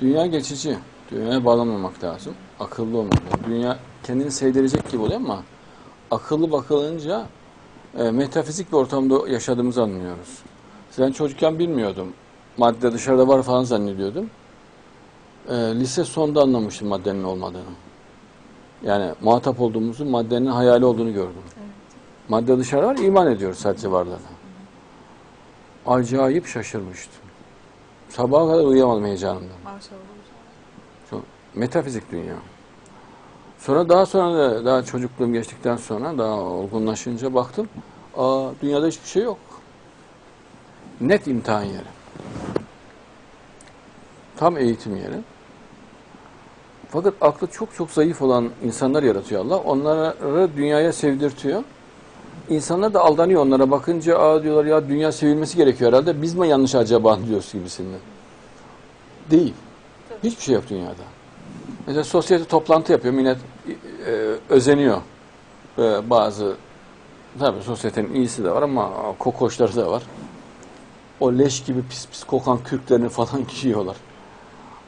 Dünya geçici. Dünyaya bağlanmamak lazım. Akıllı olmak lazım. Dünya kendini sevdirecek gibi oluyor ama akıllı bakılınca e, metafizik bir ortamda yaşadığımızı anlıyoruz. Ben çocukken bilmiyordum. Madde dışarıda var falan zannediyordum. E, lise sonda anlamıştım maddenin olmadığını. Yani muhatap olduğumuzu maddenin hayali olduğunu gördüm. Madde dışarıda var, iman ediyoruz sadece varlığına. Acayip şaşırmıştım. Sabaha kadar uyuyamadım heyecanımdan. Maşallah. Çok metafizik dünya. Sonra daha sonra da daha çocukluğum geçtikten sonra daha olgunlaşınca baktım. Aa dünyada hiçbir şey yok. Net imtihan yeri. Tam eğitim yeri. Fakat aklı çok çok zayıf olan insanlar yaratıyor Allah. Onları dünyaya sevdirtiyor. İnsanlar da aldanıyor onlara bakınca aa diyorlar ya dünya sevilmesi gerekiyor herhalde. Biz mi yanlış acaba diyoruz gibisinden. Değil. Hiçbir şey yok dünyada. Mesela sosyete toplantı yapıyor, millet e, özeniyor. E, bazı, tabii sosyetenin iyisi de var ama kokoşları da var. O leş gibi pis pis kokan kürklerini falan giyiyorlar.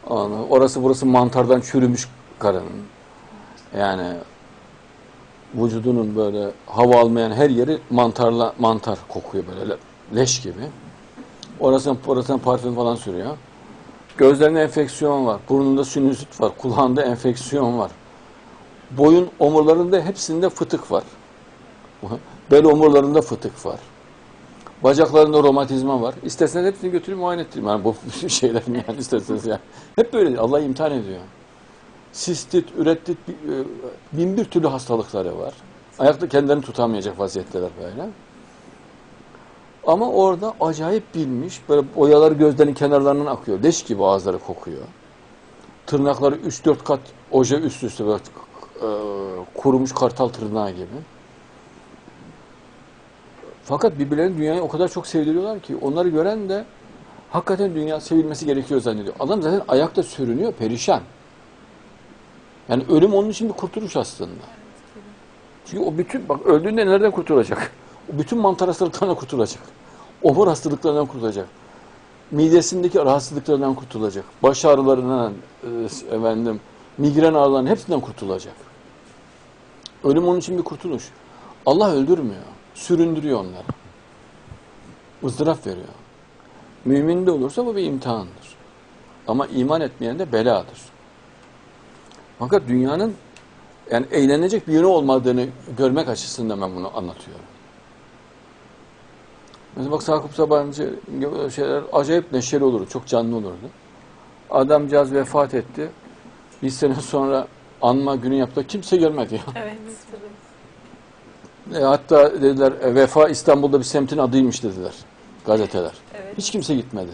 Onu- Orası burası mantardan çürümüş karının. Yani vücudunun böyle hava almayan her yeri mantarla mantar kokuyor böyle le- leş gibi. Orasından, orasından parfüm falan sürüyor. Gözlerinde enfeksiyon var, burnunda sinüzit var, kulağında enfeksiyon var. Boyun omurlarında hepsinde fıtık var. Bel omurlarında fıtık var. Bacaklarında romatizma var. İsterseniz hepsini götürüp muayene ettireyim. Yani bu şeylerin yani isterseniz yani. Hep böyle Allah imtihan ediyor. Sistit, ürettit, e, bin bir türlü hastalıkları var. Ayakta kendilerini tutamayacak vaziyetteler böyle. Ama orada acayip bilmiş, böyle boyalar gözlerinin kenarlarından akıyor. Leş gibi ağızları kokuyor. Tırnakları 3-4 kat oje üst üste böyle e, kurumuş kartal tırnağı gibi. Fakat birbirlerini dünyayı o kadar çok sevdiriyorlar ki onları gören de hakikaten dünya sevilmesi gerekiyor zannediyor. Adam zaten ayakta sürünüyor, perişan. Yani ölüm onun için bir kurtuluş aslında. Çünkü o bütün, bak öldüğünde nereden kurtulacak? O bütün mantar hastalıklarından kurtulacak. Omur hastalıklarından kurtulacak. Midesindeki rahatsızlıklarından kurtulacak. Baş ağrılarından, e, efendim, migren ağrılarından hepsinden kurtulacak. Ölüm onun için bir kurtuluş. Allah öldürmüyor. Süründürüyor onları. ızdırap veriyor. Mümin de olursa bu bir imtihandır. Ama iman etmeyen de beladır. Fakat dünyanın yani eğlenecek bir yönü olmadığını görmek açısından ben bunu anlatıyorum. Mesela bak Sakıp Sabancı şeyler acayip neşeli olurdu, çok canlı olurdu. Adamcağız vefat etti. Bir sene sonra anma günü yaptı. Kimse gelmedi ya. Evet. E, hatta dediler e, Vefa İstanbul'da bir semtin adıymış dediler gazeteler. Evet. Hiç kimse gitmedi.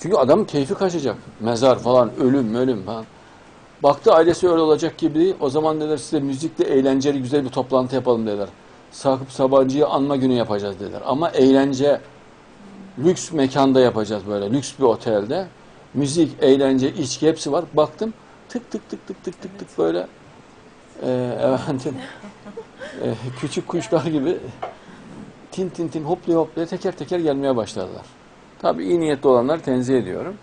Çünkü adamın keyfi kaçacak. Mezar falan, ölüm, ölüm falan. Baktı ailesi öyle olacak gibi. O zaman dediler size müzikle eğlenceli güzel bir toplantı yapalım dediler. Sakıp Sabancı'yı anma günü yapacağız dediler. Ama eğlence lüks mekanda yapacağız böyle. Lüks bir otelde. Müzik, eğlence, içki hepsi var. Baktım tık tık tık tık tık tık tık böyle e, efendim e, küçük kuşlar gibi tin tin tin hoplaya hoplaya teker teker gelmeye başladılar. Tabii iyi niyetli olanlar tenzih ediyorum.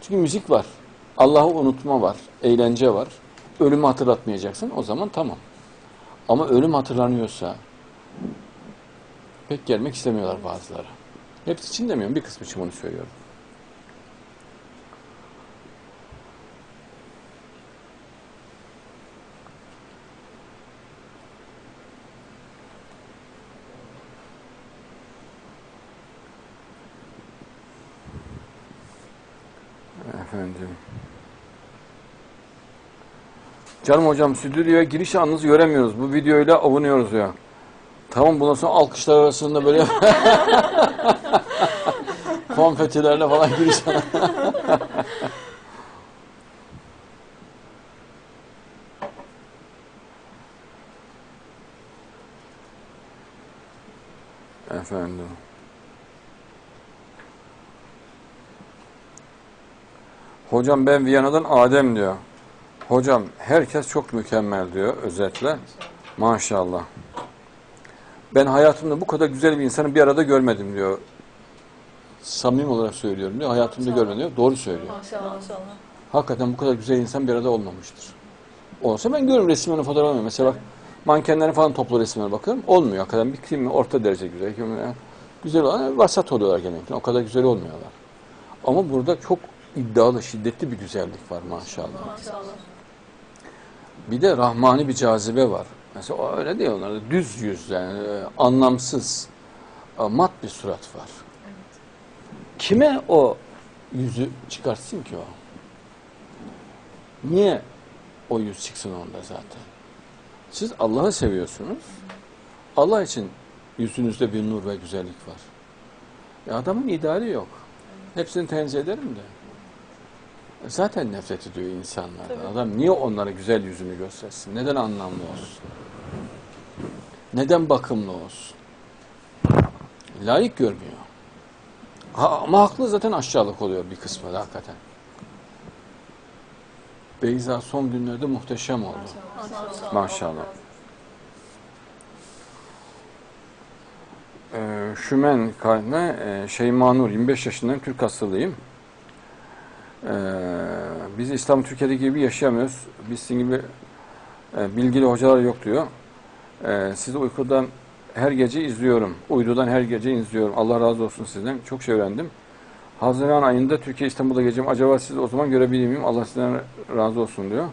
Çünkü müzik var. Allah'ı unutma var. Eğlence var. Ölümü hatırlatmayacaksın. O zaman tamam. Ama ölüm hatırlanıyorsa pek gelmek istemiyorlar bazıları. Hepsi için demiyorum. Bir kısmı için bunu söylüyorum. Efendim. Canım hocam stüdyoya giriş anınızı göremiyoruz. Bu videoyla avunuyoruz ya. Tamam bundan sonra alkışlar arasında böyle konfetilerle falan giriş. Efendim. Hocam ben Viyana'dan Adem diyor. Hocam herkes çok mükemmel diyor özetle. Maşallah. Ben hayatımda bu kadar güzel bir insanı bir arada görmedim diyor. Samimi olarak söylüyorum diyor. Hayatımda görmedim diyor. Doğru söylüyor. Maşallah maşallah. Hakikaten bu kadar güzel insan bir arada olmamıştır. Olsa ben görürüm resimlerini fotoğraflarını. Mesela bak mankenlerin falan toplu resimlerine bakıyorum. Olmuyor hakikaten. Bir kimi orta derece güzel, kimi güzel olan vasat oluyorlar genellikle. O kadar güzel olmuyorlar. Ama burada çok iddialı, şiddetli bir güzellik var maşallah. Maşallah. Bir de rahmani bir cazibe var. Mesela öyle değil onlarda. Düz yüz yani e, anlamsız, e, mat bir surat var. Kime o yüzü çıkartsın ki o? Niye o yüz çıksın onda zaten? Siz Allah'ı seviyorsunuz. Allah için yüzünüzde bir nur ve güzellik var. E adamın ideali yok. Hepsini tenzih ederim de. Zaten nefret ediyor insanlardan. Tabii. Adam niye onlara güzel yüzünü göstersin? Neden anlamlı olsun? Neden bakımlı olsun? Layık görmüyor. Ha, ama haklı zaten aşağılık oluyor bir kısmı da hakikaten. Beyza son günlerde muhteşem oldu. Maşallah. Maşallah. Ee, Şümen kayna e, Şeyma Nur 25 yaşındayım Türk hastalıyım. Ee, biz İslam Türkiye'deki gibi yaşayamıyoruz. Biz sizin gibi e, bilgili hocalar yok diyor. Ee, sizi uykudan her gece izliyorum. Uydudan her gece izliyorum. Allah razı olsun sizden. Çok şey öğrendim. Haziran ayında Türkiye İstanbul'da geleceğim. Acaba sizi o zaman görebilir miyim? Allah sizden razı olsun diyor.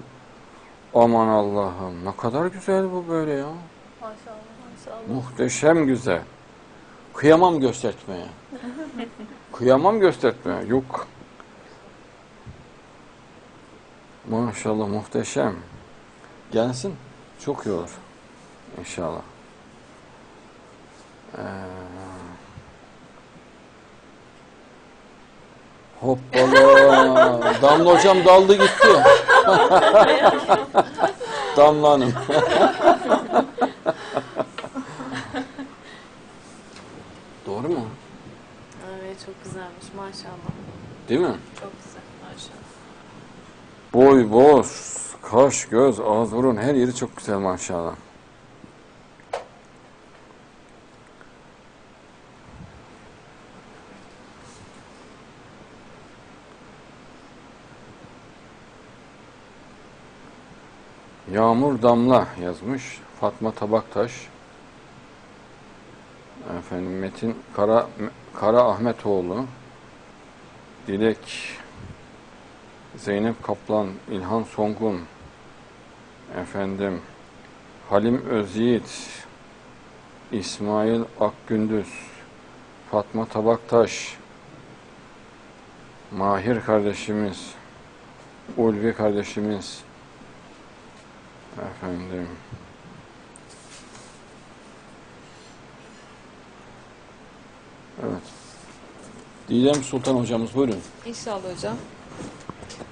Aman Allah'ım ne kadar güzel bu böyle ya. Maşallah maşallah. Muhteşem güzel. Kıyamam göstertmeye. Kıyamam göstertmeye. Yok. Maşallah muhteşem. Gelsin. Çok iyi olur. İnşallah. Ee, hoppala. Damla hocam daldı gitti. Damla Hanım. Doğru mu? Evet çok güzelmiş maşallah. Değil mi? Boy, boz, kaş, göz, ağız, burun her yeri çok güzel maşallah. Yağmur Damla yazmış. Fatma Tabaktaş. Efendim Metin Kara Kara Ahmetoğlu. Dilek Zeynep Kaplan, İlhan Songun, efendim Halim Özyiğit, İsmail Akgündüz, Fatma Tabaktaş, Mahir kardeşimiz, Ulvi kardeşimiz, efendim Evet. Didem Sultan hocamız buyurun. İnşallah hocam.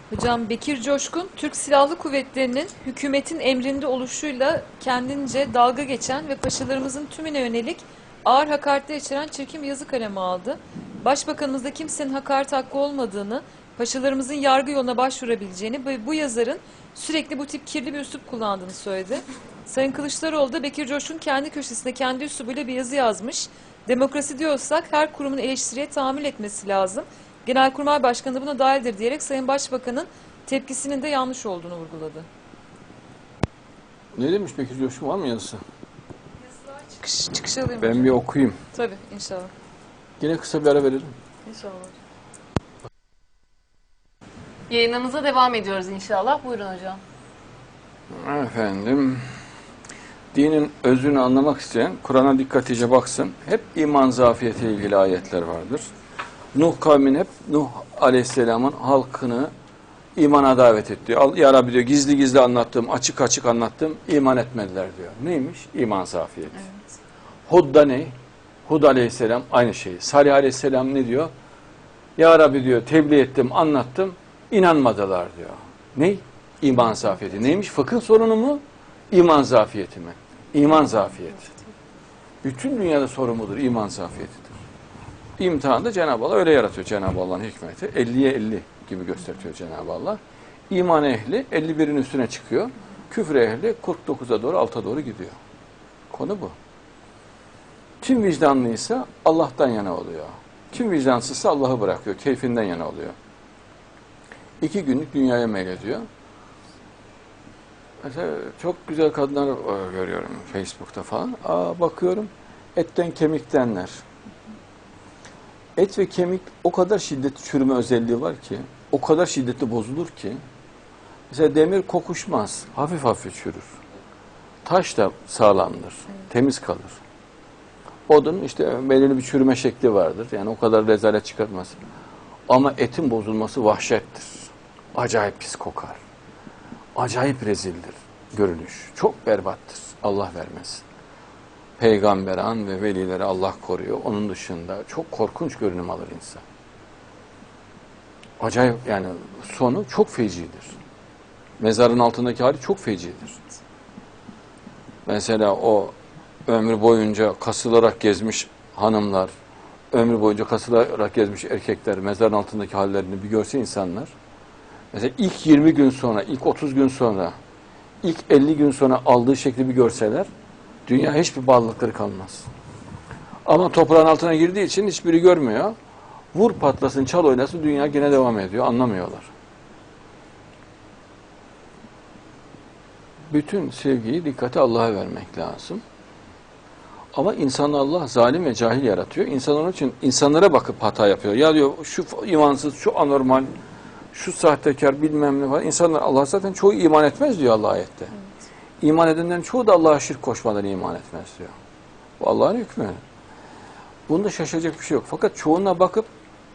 Hocam Bekir Coşkun, Türk Silahlı Kuvvetleri'nin hükümetin emrinde oluşuyla kendince dalga geçen ve paşalarımızın tümüne yönelik ağır hakaretler içeren çirkin bir yazı kalemi aldı. Başbakanımızda kimsenin hakaret hakkı olmadığını, paşalarımızın yargı yoluna başvurabileceğini ve bu yazarın sürekli bu tip kirli bir üslup kullandığını söyledi. Sayın Kılıçdaroğlu da Bekir Coşkun kendi köşesinde kendi üslubuyla bir yazı yazmış. Demokrasi diyorsak her kurumun eleştiriye tahammül etmesi lazım. Genelkurmay Başkanı da buna dahildir diyerek Sayın Başbakan'ın tepkisinin de yanlış olduğunu vurguladı. Ne demiş Bekir Coşkun var mı yazısı? Çıkış, çıkış alayım. Ben bir okuyayım. Tabii inşallah. Yine kısa bir ara verelim. İnşallah. Yayınımıza devam ediyoruz inşallah. Buyurun hocam. Efendim, dinin özünü anlamak isteyen Kur'an'a dikkatlice baksın. Hep iman zafiyeti ilgili ayetler vardır. Nuh kavmin hep Nuh aleyhisselamın halkını imana davet etti. Ya Rabbi diyor gizli gizli anlattım, açık açık anlattım, iman etmediler diyor. Neymiş? İman zafiyeti. Hud'da ne? Hud aleyhisselam aynı şey. Salih aleyhisselam ne diyor? Ya Rabbi diyor tebliğ ettim, anlattım, inanmadılar diyor. Ne? İman zafiyeti. Neymiş? Fıkıh sorunu mu? İman zafiyeti mi? İman zafiyeti. Bütün dünyada sorun budur, iman zafiyetidir. İmtihanda Cenab-ı Allah öyle yaratıyor Cenab-ı Allah'ın hikmeti. 50'ye 50 gibi gösteriyor Cenab-ı Allah. İman ehli 51'in üstüne çıkıyor. Küfür ehli 49'a doğru, alta doğru gidiyor. Konu bu. Kim vicdanlıysa Allah'tan yana oluyor. Kim vicdansızsa Allah'ı bırakıyor. Keyfinden yana oluyor. İki günlük dünyaya meylediyor. Mesela çok güzel kadınlar e, görüyorum Facebook'ta falan. Aa, bakıyorum etten kemiktenler. Et ve kemik o kadar şiddetli çürüme özelliği var ki, o kadar şiddetli bozulur ki, mesela demir kokuşmaz, hafif hafif çürür. Taş da sağlamdır, temiz kalır. Odun işte belirli bir çürüme şekli vardır. Yani o kadar rezalet çıkartmaz. Ama etin bozulması vahşettir. Acayip pis kokar. Acayip rezildir görünüş. Çok berbattır. Allah vermesin. Peygamber an ve velileri Allah koruyor. Onun dışında çok korkunç görünüm alır insan. Acayip yani sonu çok fecidir. Mezarın altındaki hali çok fecidir. Mesela o ömrü boyunca kasılarak gezmiş hanımlar, ömrü boyunca kasılarak gezmiş erkekler, mezarın altındaki hallerini bir görse insanlar, mesela ilk 20 gün sonra, ilk 30 gün sonra, ilk 50 gün sonra aldığı şekli bir görseler, dünya hiçbir bağlılıkları kalmaz. Ama toprağın altına girdiği için hiçbiri görmüyor. Vur patlasın, çal oynasın, dünya yine devam ediyor, anlamıyorlar. Bütün sevgiyi dikkate Allah'a vermek lazım. Ama insan Allah zalim ve cahil yaratıyor. İnsan onun için insanlara bakıp hata yapıyor. Ya diyor şu imansız, şu anormal, şu sahtekar bilmem ne falan. İnsanlar Allah zaten çoğu iman etmez diyor Allah ayette. İman edenlerin çoğu da Allah'a şirk koşmadan iman etmez diyor. Bu Allah'ın hükmü. Bunda şaşacak bir şey yok. Fakat çoğuna bakıp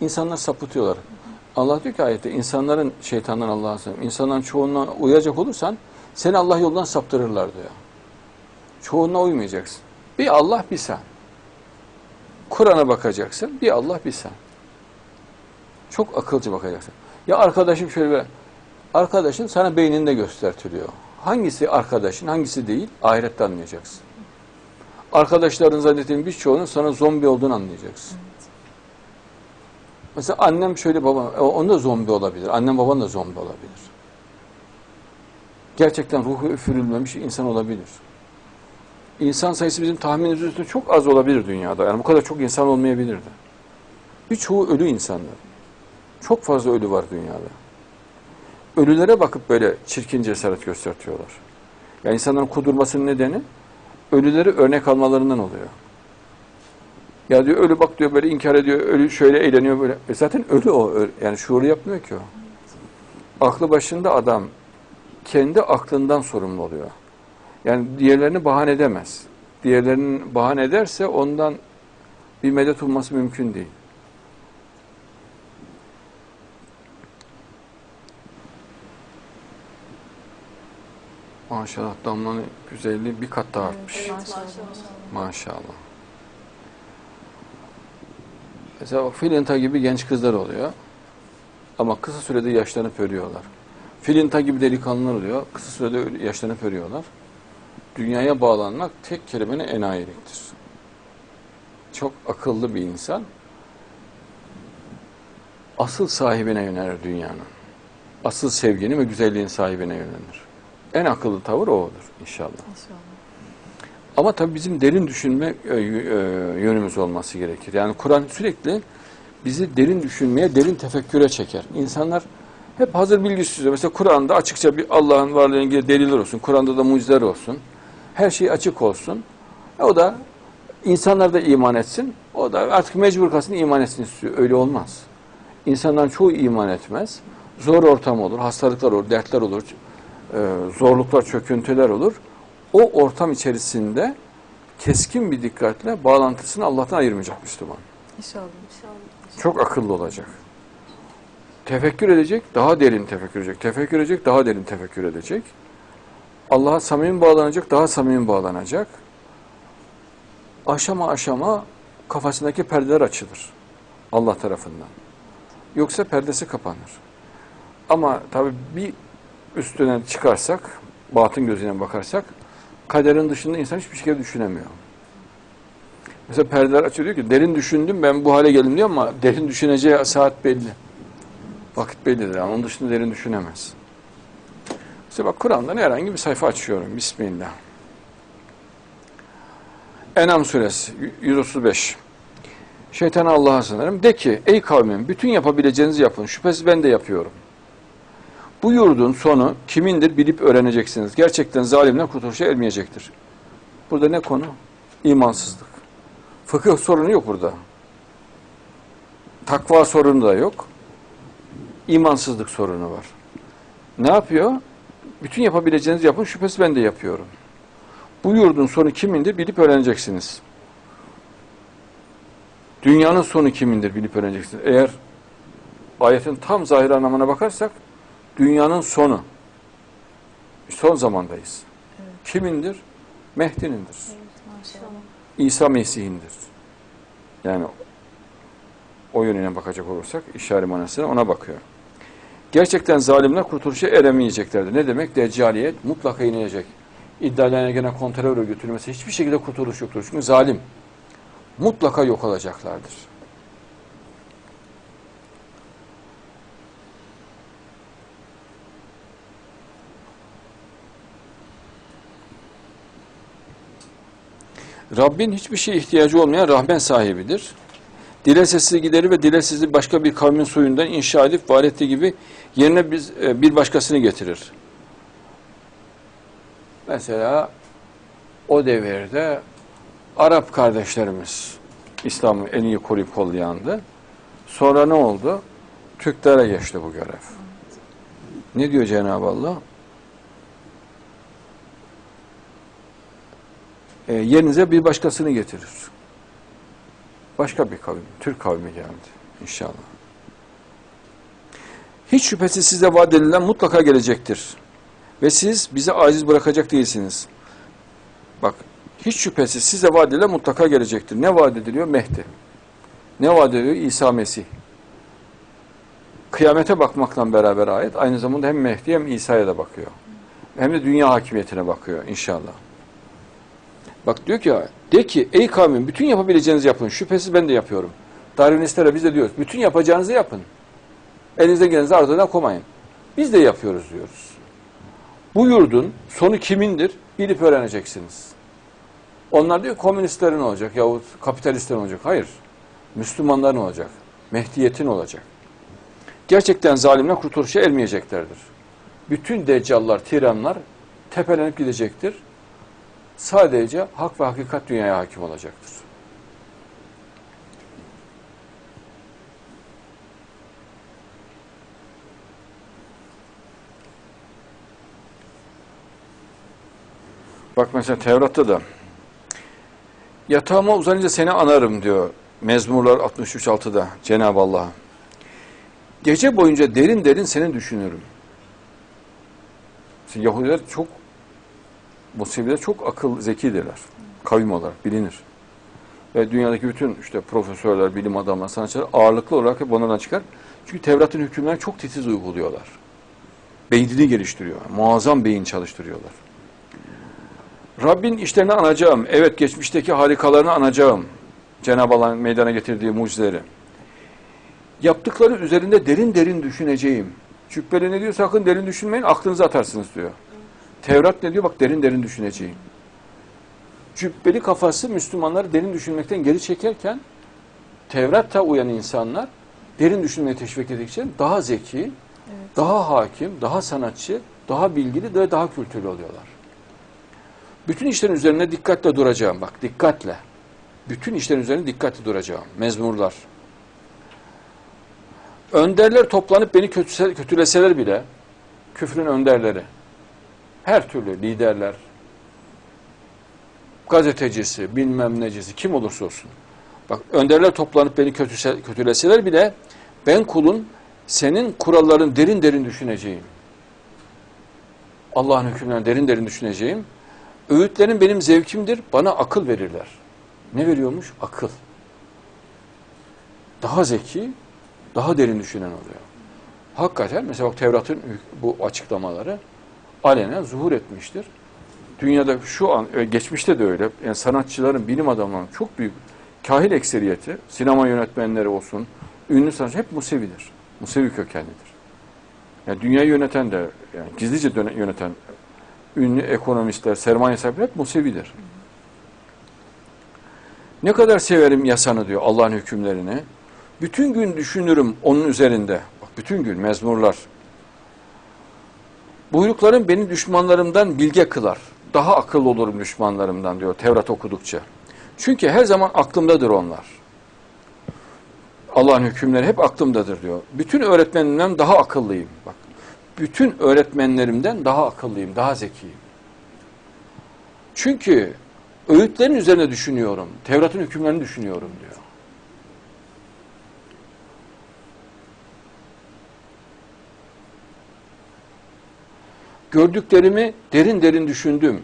insanlar sapıtıyorlar. Allah diyor ki ayette insanların şeytandan Allah'a sığınırım. İnsanların çoğuna uyacak olursan seni Allah yoldan saptırırlar diyor. Çoğuna uymayacaksın. Bir Allah bir sen. Kur'an'a bakacaksın. Bir Allah bir sen. Çok akılcı bakacaksın. Ya arkadaşım şöyle bir, arkadaşın sana beyninde göstertiliyor. Hangisi arkadaşın, hangisi değil ahirette anlayacaksın. Arkadaşların zannettiğin birçoğunun sana zombi olduğunu anlayacaksın. Mesela annem şöyle baba, o da zombi olabilir. Annem baban da zombi olabilir. Gerçekten ruhu üfürülmemiş insan olabilir. İnsan sayısı bizim tahminimiz üstünde çok az olabilir dünyada. Yani bu kadar çok insan olmayabilirdi. Birçoğu ölü insanlar. Çok fazla ölü var dünyada. Ölülere bakıp böyle çirkin cesaret göstertiyorlar. Yani insanların kudurmasının nedeni ölüleri örnek almalarından oluyor. Ya diyor ölü bak diyor böyle inkar ediyor, ölü şöyle eğleniyor böyle. E zaten ölü o. Yani şuuru yapmıyor ki o. Aklı başında adam kendi aklından sorumlu oluyor. Yani diğerlerini bahane edemez. Diğerlerinin bahane ederse ondan bir medet umması mümkün değil. Maşallah damlanın güzelliği bir kat daha artmış. Maşallah. Maşallah. Mesela filinta gibi genç kızlar oluyor. Ama kısa sürede yaşlanıp ölüyorlar. Filinta gibi delikanlılar oluyor. Kısa sürede yaşlanıp ölüyorlar. Dünyaya bağlanmak tek kelimenin enayiliktir. Çok akıllı bir insan asıl sahibine yönelir dünyanın. Asıl sevginin ve güzelliğin sahibine yönelir. En akıllı tavır o olur inşallah. İnşallah. Ama tabii bizim derin düşünme e, e, yönümüz olması gerekir. Yani Kur'an sürekli bizi derin düşünmeye, derin tefekküre çeker. İnsanlar hep hazır bilgi istiyor. Mesela Kur'an'da açıkça bir Allah'ın varlığıyla ilgili deliller olsun. Kur'an'da da mucizeler olsun. Her şey açık olsun. E o da insanlar da iman etsin. O da artık mecbur kalsın iman etsin istiyor. Öyle olmaz. İnsanların çoğu iman etmez. Zor ortam olur, hastalıklar olur, dertler olur, zorluklar, çöküntüler olur. O ortam içerisinde keskin bir dikkatle bağlantısını Allah'tan ayırmayacak Müslüman. İnşallah. İnşallah. Çok akıllı olacak. Tefekkür edecek, daha derin tefekkür edecek. Tefekkür edecek, daha derin tefekkür edecek. Allah'a samimi bağlanacak, daha samimi bağlanacak. Aşama aşama kafasındaki perdeler açılır. Allah tarafından. Yoksa perdesi kapanır. Ama tabii bir üstüne çıkarsak, batın gözüne bakarsak, kaderin dışında insan hiçbir şey düşünemiyor. Mesela perdeler açılıyor ki derin düşündüm ben bu hale geldim diyor ama derin düşüneceği saat belli. Vakit bellidir yani onun dışında derin düşünemez. Mesela bak Kur'an'dan herhangi bir sayfa açıyorum. Bismillah. Enam suresi 135. Şeytana Allah'a sığınırım. De ki ey kavmim bütün yapabileceğinizi yapın. Şüphesiz ben de yapıyorum. Bu yurdun sonu kimindir bilip öğreneceksiniz. Gerçekten zalimler kurtuluşa ermeyecektir. Burada ne konu? İmansızlık. Fıkıh sorunu yok burada. Takva sorunu da yok. İmansızlık sorunu var. Ne yapıyor? Bütün yapabileceğinizi yapın. Şüphesiz ben de yapıyorum. Bu yurdun sonu kimindir bilip öğreneceksiniz. Dünyanın sonu kimindir bilip öğreneceksiniz. Eğer ayetin tam zahir anlamına bakarsak dünyanın sonu. Son zamandayız. Kimindir? Mehdi'nindir. Maşallah. İsa Mesih'indir. Yani o yönüne bakacak olursak işaret manasına ona bakıyor. Gerçekten zalimler kurtuluşa eremeyeceklerdir. Ne demek? Deccaliyet mutlaka inilecek. İddialarına gelen kontrol örgütülmesi hiçbir şekilde kurtuluş yoktur. Çünkü zalim. Mutlaka yok olacaklardır. Rabbin hiçbir şeye ihtiyacı olmayan rahmen sahibidir. Dilesizliği giderir ve dilesizliği başka bir kavmin suyundan inşa edip var ettiği gibi yerine biz, e, bir başkasını getirir. Mesela o devirde Arap kardeşlerimiz İslam'ı en iyi koruyup kollayandı. Sonra ne oldu? Türklere geçti bu görev. Ne diyor Cenab-ı Allah? E, yerinize bir başkasını getirir. Başka bir kavim, Türk kavmi geldi inşallah. Hiç şüphesiz size vaat edilen mutlaka gelecektir. Ve siz bizi aciz bırakacak değilsiniz. Bak, hiç şüphesiz size vaat edilen mutlaka gelecektir. Ne vaat ediliyor? Mehdi. Ne vaat ediliyor? İsa Mesih. Kıyamete bakmakla beraber ayet aynı zamanda hem Mehdi hem İsa'ya da bakıyor. Hem de dünya hakimiyetine bakıyor inşallah. Bak diyor ki de ki ey kavmim bütün yapabileceğinizi yapın. Şüphesiz ben de yapıyorum. Darwinistlere biz de diyoruz. Bütün yapacağınızı yapın. Elinizde gelenizi ardına koymayın. Biz de yapıyoruz diyoruz. Bu yurdun sonu kimindir? Bilip öğreneceksiniz. Onlar diyor komünistlerin olacak yahut kapitalistlerin olacak. Hayır. Müslümanların olacak. Mehdiyetin olacak. Gerçekten zalimler kurtuluşa ermeyeceklerdir. Bütün deccallar, tiranlar tepelenip gidecektir sadece hak ve hakikat dünyaya hakim olacaktır. Bak mesela Tevrat'ta da yatağıma uzanınca seni anarım diyor Mezmurlar 63.6'da Cenab-ı Allah. Gece boyunca derin derin seni düşünürüm. Yahudiler çok Museviler çok akıl zekidirler. Kavim olarak bilinir. Ve dünyadaki bütün işte profesörler, bilim adamları, sanatçılar ağırlıklı olarak hep onlardan çıkar. Çünkü Tevrat'ın hükümlerini çok titiz uyguluyorlar. Beynini geliştiriyor. Muazzam beyin çalıştırıyorlar. Rabbin işlerini anacağım. Evet geçmişteki harikalarını anacağım. Cenab-ı Allah'ın meydana getirdiği mucizeleri. Yaptıkları üzerinde derin derin düşüneceğim. Cübbeli ne diyor? Sakın derin düşünmeyin, aklınızı atarsınız diyor. Tevrat ne diyor? Bak derin derin düşüneceğim. Cübbeli kafası Müslümanları derin düşünmekten geri çekerken Tevrat'ta uyan insanlar derin düşünmeye teşvik edildikçe daha zeki, daha hakim, daha sanatçı, daha bilgili ve daha kültürlü oluyorlar. Bütün işlerin üzerine dikkatle duracağım. Bak dikkatle. Bütün işlerin üzerine dikkatle duracağım. Mezmurlar. Önderler toplanıp beni kötüleseler bile küfrün önderleri her türlü liderler, gazetecisi, bilmem necisi, kim olursa olsun. Bak önderler toplanıp beni kötüse, kötüleseler bile ben kulun senin kuralların derin derin düşüneceğim. Allah'ın hükümlerini derin derin düşüneceğim. Öğütlerin benim zevkimdir, bana akıl verirler. Ne veriyormuş? Akıl. Daha zeki, daha derin düşünen oluyor. Hakikaten mesela bak Tevrat'ın bu açıklamaları alenen zuhur etmiştir. Dünyada şu an, e, geçmişte de öyle, yani sanatçıların, bilim adamlarının çok büyük kahil ekseriyeti, sinema yönetmenleri olsun, ünlü sanatçı hep Musevidir. Musevi kökenlidir. Yani dünyayı yöneten de, yani gizlice yöneten ünlü ekonomistler, sermaye sahipleri hep Musevidir. Ne kadar severim yasanı diyor Allah'ın hükümlerini. Bütün gün düşünürüm onun üzerinde. Bak bütün gün mezmurlar. Buyrukların beni düşmanlarımdan bilge kılar. Daha akıllı olurum düşmanlarımdan diyor Tevrat okudukça. Çünkü her zaman aklımdadır onlar. Allah'ın hükümleri hep aklımdadır diyor. Bütün öğretmenlerimden daha akıllıyım. Bak. Bütün öğretmenlerimden daha akıllıyım, daha zekiyim. Çünkü öğütlerin üzerine düşünüyorum. Tevrat'ın hükümlerini düşünüyorum diyor. Gördüklerimi derin derin düşündüm.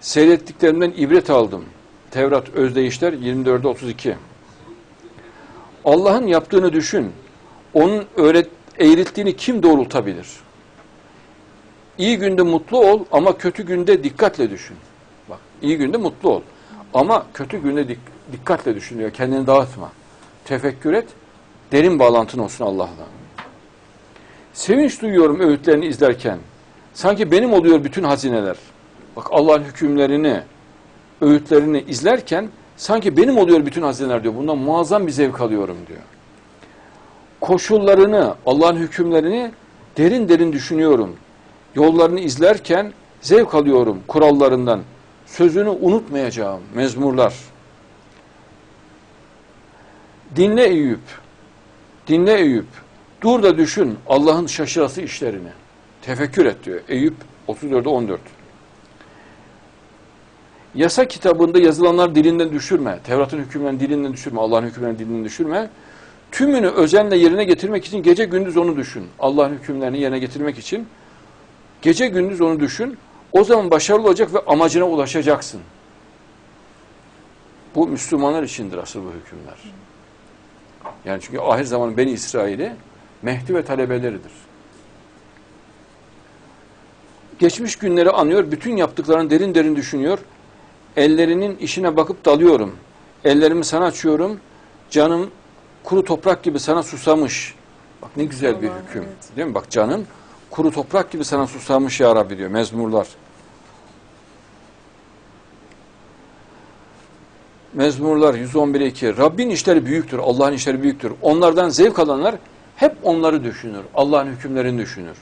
Seyrettiklerimden ibret aldım. Tevrat Özdeyişler 24'e 32. Allah'ın yaptığını düşün. Onun öğret, eğrittiğini kim doğrultabilir? İyi günde mutlu ol ama kötü günde dikkatle düşün. Bak, iyi günde mutlu ol. Ama kötü günde dik- dikkatle düşün diyor. Kendini dağıtma. Tefekkür et. Derin bağlantın olsun Allah'la. Sevinç duyuyorum öğütlerini izlerken. Sanki benim oluyor bütün hazineler. Bak Allah'ın hükümlerini, öğütlerini izlerken sanki benim oluyor bütün hazineler diyor. Bundan muazzam bir zevk alıyorum diyor. Koşullarını, Allah'ın hükümlerini derin derin düşünüyorum. Yollarını izlerken zevk alıyorum kurallarından. Sözünü unutmayacağım mezmurlar. Dinle Eyüp. Dinle Eyüp. Dur da düşün Allah'ın şaşırası işlerini. Tefekkür et diyor. Eyüp 34'e 14. Yasa kitabında yazılanlar dilinden düşürme. Tevrat'ın hükümlerini dilinden düşürme. Allah'ın hükümlerini dilinden düşürme. Tümünü özenle yerine getirmek için gece gündüz onu düşün. Allah'ın hükümlerini yerine getirmek için gece gündüz onu düşün. O zaman başarılı olacak ve amacına ulaşacaksın. Bu Müslümanlar içindir asıl bu hükümler. Yani çünkü ahir zaman Beni İsrail'i Mehdi ve talebeleridir. Geçmiş günleri anıyor, bütün yaptıklarını derin derin düşünüyor. Ellerinin işine bakıp dalıyorum. Ellerimi sana açıyorum. Canım kuru toprak gibi sana susamış. Bak ne güzel bir hüküm. evet. Değil mi? Bak canım kuru toprak gibi sana susamış ya Rabbi diyor mezmurlar. Mezmurlar 111'e 2. Rabbin işleri büyüktür, Allah'ın işleri büyüktür. Onlardan zevk alanlar hep onları düşünür. Allah'ın hükümlerini düşünür.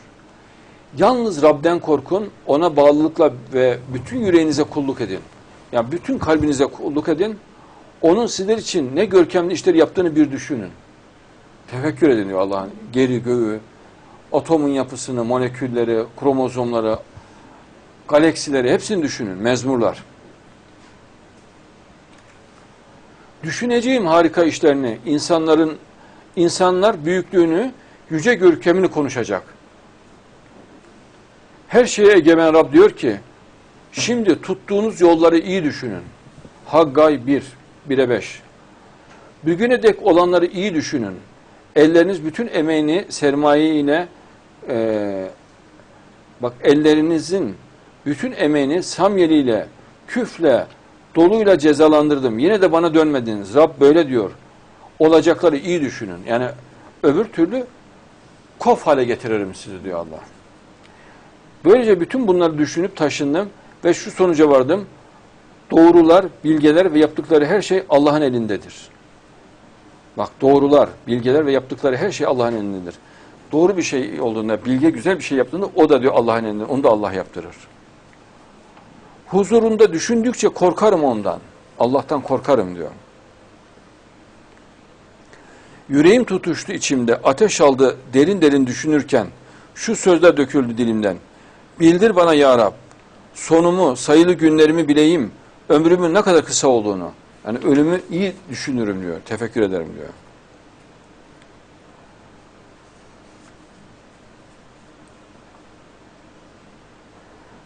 Yalnız Rab'den korkun, ona bağlılıkla ve bütün yüreğinize kulluk edin. Yani bütün kalbinize kulluk edin. Onun sizler için ne görkemli işleri yaptığını bir düşünün. Tefekkür edin diyor Allah'ın. Geri göğü, atomun yapısını, molekülleri, kromozomları, galaksileri hepsini düşünün. Mezmurlar. Düşüneceğim harika işlerini, insanların insanlar büyüklüğünü, yüce görkemini konuşacak. Her şeye egemen Rab diyor ki, şimdi tuttuğunuz yolları iyi düşünün. Haggay 1, 1'e 5. Bugüne dek olanları iyi düşünün. Elleriniz bütün emeğini, sermayeyine, eee bak ellerinizin bütün emeğini samyeliyle, küfle, doluyla cezalandırdım. Yine de bana dönmediniz. Rab böyle diyor. Olacakları iyi düşünün. Yani öbür türlü kof hale getiririm sizi diyor Allah. Böylece bütün bunları düşünüp taşındım ve şu sonuca vardım. Doğrular, bilgeler ve yaptıkları her şey Allah'ın elindedir. Bak doğrular, bilgeler ve yaptıkları her şey Allah'ın elindedir. Doğru bir şey olduğunda, bilge güzel bir şey yaptığında o da diyor Allah'ın elinde. Onu da Allah yaptırır. Huzurunda düşündükçe korkarım ondan. Allah'tan korkarım diyor. Yüreğim tutuştu içimde, ateş aldı derin derin düşünürken şu sözler döküldü dilimden. Bildir bana ya Rab, sonumu, sayılı günlerimi bileyim, ömrümün ne kadar kısa olduğunu. Yani ölümü iyi düşünürüm diyor, tefekkür ederim diyor.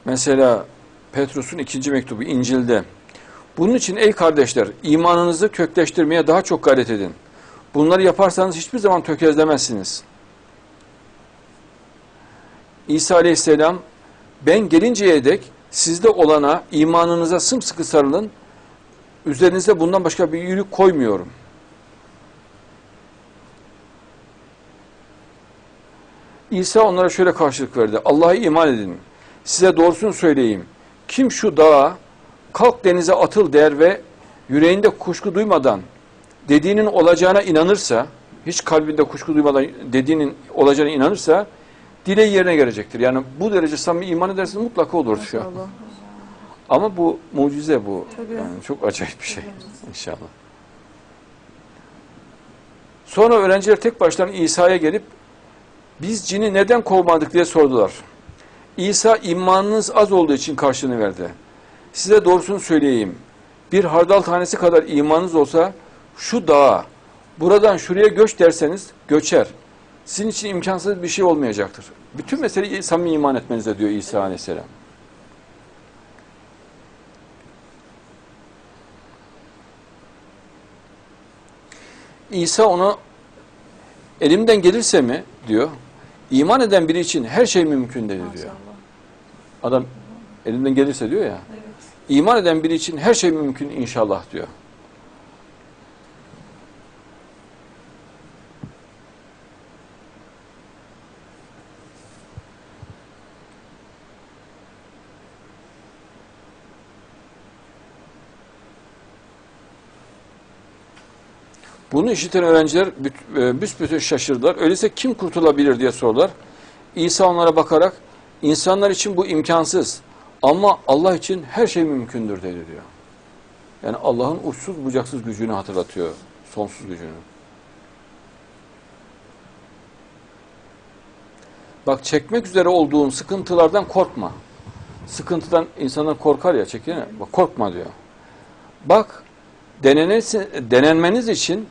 Mesela Petrus'un ikinci mektubu İncil'de. Bunun için ey kardeşler imanınızı kökleştirmeye daha çok gayret edin. Bunları yaparsanız hiçbir zaman tökezlemezsiniz. İsa Aleyhisselam ben gelinceye dek sizde olana imanınıza sımsıkı sarılın. Üzerinize bundan başka bir yük koymuyorum. İsa onlara şöyle karşılık verdi. Allah'a iman edin. Size doğrusunu söyleyeyim. Kim şu dağa kalk denize atıl der ve yüreğinde kuşku duymadan dediğinin olacağına inanırsa, hiç kalbinde kuşku duymadan dediğinin olacağına inanırsa, dileği yerine gelecektir. Yani bu derece samimi iman ederseniz mutlaka olur şu an. Ama bu mucize bu. Tabii. Yani çok acayip bir şey inşallah. Sonra öğrenciler tek başlarına İsa'ya gelip biz cini neden kovmadık diye sordular. İsa imanınız az olduğu için karşılığını verdi. Size doğrusunu söyleyeyim. Bir hardal tanesi kadar imanınız olsa şu dağa buradan şuraya göç derseniz göçer. Sizin için imkansız bir şey olmayacaktır. Bütün mesele samimi iman etmenize diyor İsa Aleyhisselam. İsa ona elimden gelirse mi diyor. İman eden biri için her şey mümkün dedi diyor. Adam elimden gelirse diyor ya. İman eden biri için her şey mümkün inşallah diyor. Bunu işiten öğrenciler e, büsbütün şaşırdılar. Öyleyse kim kurtulabilir diye sordular. İsa onlara bakarak insanlar için bu imkansız ama Allah için her şey mümkündür dedi diyor. Yani Allah'ın uçsuz bucaksız gücünü hatırlatıyor. Sonsuz gücünü. Bak çekmek üzere olduğun sıkıntılardan korkma. Sıkıntıdan insanlar korkar ya çekinir. Bak korkma diyor. Bak denenmeniz için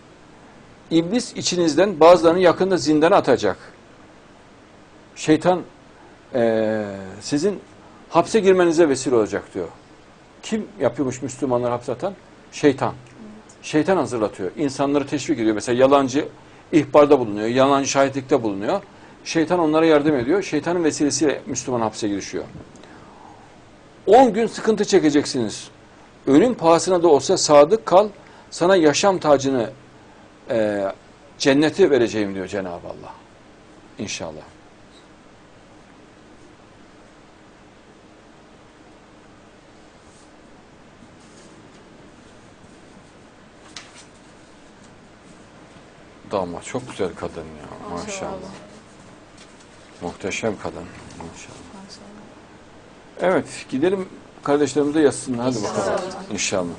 iblis içinizden bazılarını yakında zindana atacak. Şeytan eee, sizin hapse girmenize vesile olacak diyor. Kim yapıyormuş Müslümanları hapse atan? Şeytan. Şeytan hazırlatıyor. İnsanları teşvik ediyor. Mesela yalancı ihbarda bulunuyor. Yalancı şahitlikte bulunuyor. Şeytan onlara yardım ediyor. Şeytanın vesilesiyle Müslüman hapse girişiyor. 10 gün sıkıntı çekeceksiniz. Ölüm pahasına da olsa sadık kal. Sana yaşam tacını e, cenneti vereceğim diyor Cenab-ı Allah. İnşallah. Dama çok güzel kadın ya maşallah. Muhteşem kadın maşallah. Evet gidelim kardeşlerimize yazsınlar hadi bakalım inşallah.